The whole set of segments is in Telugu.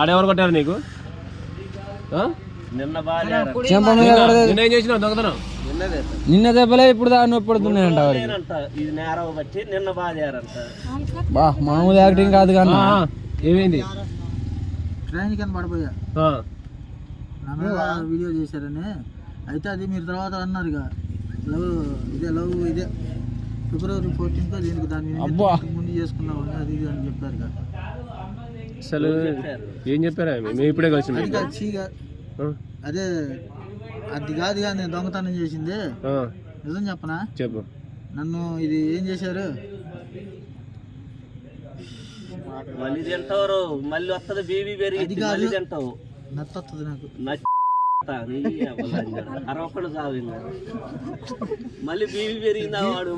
ఆడెవరు కొట్టారు నీకు? నిన్న చెంప మీద. నిన్న ఏం చేసినావు దొంగతనం? నిన్న దెబ్బలే ఇప్పుడు నొప్పి పడుతున్నాయంట ఇది నేరం బట్టి నిన్న బా మామూలు యాక్టింగ్ కాదు కానీ ఏమైంది? ట్రైన్ కింద పడిపోయా. వీడియో చేశారని. అయితే అది మీరు తర్వాత అన్నారు ఇక లవ్ ఇదే లవ్ ఇదే. ఫిబ్రవరి ఫోర్టీన్త్ దీనికి దాని మీద అబ్బా. ఇంతకు ముందు చేసుకున్నావు. అది ఇది అని చెప్పారు ఇక అసలు ఏం చెప్పారా? మేము ఇప్పుడే కలిసి అది కాదు చీగా. అదే అది కాదు కానీ నేను దొంగతనం చేసింది. నిజం చెప్పనా? చెప్పు. నన్ను ఇది ఏం చేశారు? మళ్ళీ తింటారు మళ్ళీ వస్తుంది బేబీ పెరిగి అది కాదు. మళ్ళీ తింటావు. నచ్చొస్తుంది నాకు. నచ్చ మళ్ళీ బీబీ పెరిగిందా వాడు?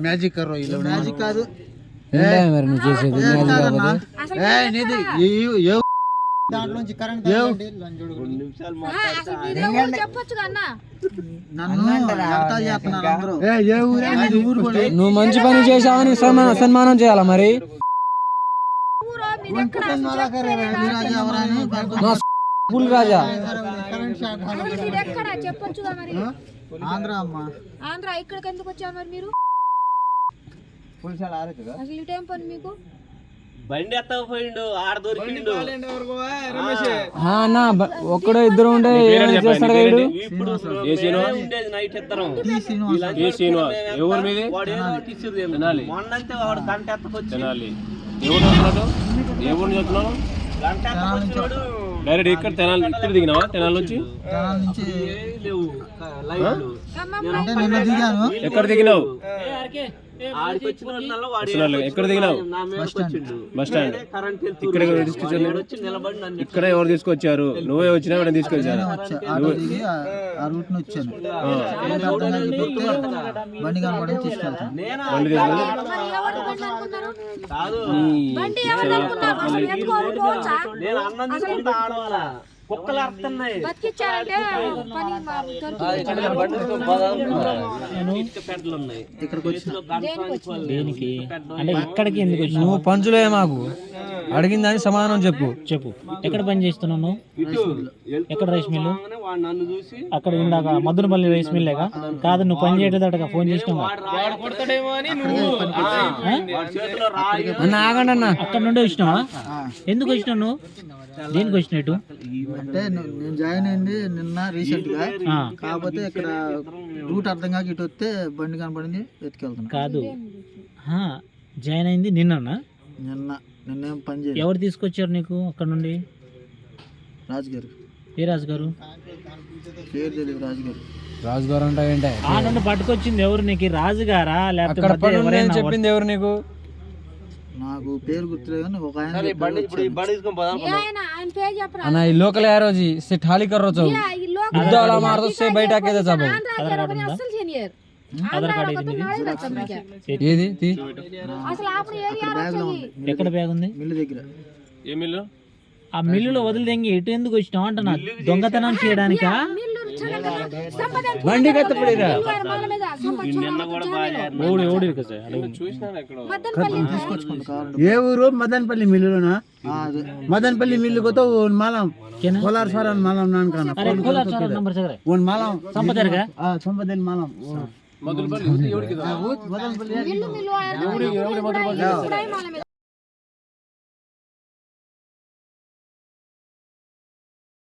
మ్యాజిక్ మ్యాజిక్ కాదు. మరి నువ్వు చేసేది? మంచి పని చేసావని సన్మానం చేయాలా మరి ఊరో మీరు ఎక్కడ వీరాజు ఎవరని నా పుల్ రాజా. మీరు. ఆంధ్ర అమ్మ. ఆంధ్ర ఇక్కడికి ఎందుకు వచ్చారు మరి మీరు? అసలు ఇటేం పని మీకు? బండి ఎత్తకపోయిండు ఆడ దొరికిండు. అన్న ఒక్కడో ఇద్దరు ఏం చేస్తాడు ఉండేది నైట్ ఇద్దరం. ఎవరు మీది? వాడు. మొన్నంతే గంట ఎత్తకొచ్చి ఎవరు ఏ ఊరు చెప్తున్నావు గంట ఎత్తకొచ్చినాడు డైరెక్ట్ ఇక్కడ తెనాలి ఇక్కడ దిగినావా? తెనాలి నుంచి? జనాల నుంచి ఏం లేవు లైవ్లు. అంటే నిన్న దిగాను. ఎక్కడ దిగినావు? ఎక్కడ దిగినావు? Bus stand. ఇక్కడ ఇక్కడ ఎవరు తీసుకొచ్చారు? నువ్వే వచ్చినా తీసుకొచ్చారు? బండి కనపడి తీసుకెళ్తాను. బండి కుక్కలు అరుతున్నాయి దేనికి అంటే ఇక్కడికి ఎందుకు వచ్చి నువ్వు పంచులే మాకు. అడిగిన దానికి సమాధానం చెప్పు. చెప్పు. ఎక్కడ పని చేస్తున్నావు నువ్వు? ఇటు ఎక్కడ రైస్ మిల్లు? వాడు నన్ను చూసి అక్కడ ఇందాక మధురపల్లి రైస్ మిల్లేగా? కాదు నువ్వు పని చేయటదటగా ఫోన్ చేసినావు అన్న ఆగండి అన్న. అక్కడ నుండి వచ్చినావా? ఎందుకు వచ్చినావు నువ్వు? దేనికి వచ్చినట్టు అంటే నేను జాయిన్ అయింది నిన్న రీసెంట్గా కాకపోతే ఇక్కడ రూట్ అర్థం కాక ఇటు వస్తే బండి కనపడింది ఎత్తుకెళ్తున్నా. కాదు. ఆ, జాయిన్ అయింది నిన్ననా? నిన్న నిన్నేం పని చేయలేదు. ఎవరు తీసుకొచ్చారు నీకు అక్కడ నుండి? రాజుగారు. ఏ రాజు గారు పేరు తెలియదు రాజుగారు. రాజుగారు అంటే ఏంటే? ఆ నుండి పట్టుకొచ్చింది ఎవరు నీకు? రాజు గారా లేకపోతే చెప్పింది ఎవరు నీకు? నాకు పేరు గుర్తులేదు కానీ ఒక ఆయన బండి ఇప్పుడు ఈ బండి తీసుకొని పోదాం ఏ ఆయన ఆయన పేరు చెప్పరా అన్న ఈ లోకల్ యారోజీ से ठाली कर रहा యా, ఈ లోకల్ बुद्धा वाला मार दो से बैठा के दे सब ఆంధ్ర గారు అసలు సీనియర్ ఆంధ్ర ఒకటి నాలుగు లక్షలు మీకు. ఏది తీ అసలు అప్పుడు ఏరియా వచ్చాయి ఎక్కడ బ్యాగ్ ఉంది మిల్లు దగ్గర ఏ మిల్లు ఆ మిల్లులో వదిలిదెంగి ఎటు ఎందుకు వచ్చినావు అంటున్నా దొంగతనం చేయడానికా మిల్లు చల్లగా సంపద బండి కత్తపడిరా ఓడి ఓడి ఏ ఊరు? మదన్పల్లి మిల్లులోనా? మదన్పల్లి మిల్లు కొత్త ఓన్ మాలం. కోలార్ సార్ అని మాలం నాన్న కాన ఓన్ మాలం. సంపదర్గా సంపదని మాలం. మదన్పల్లి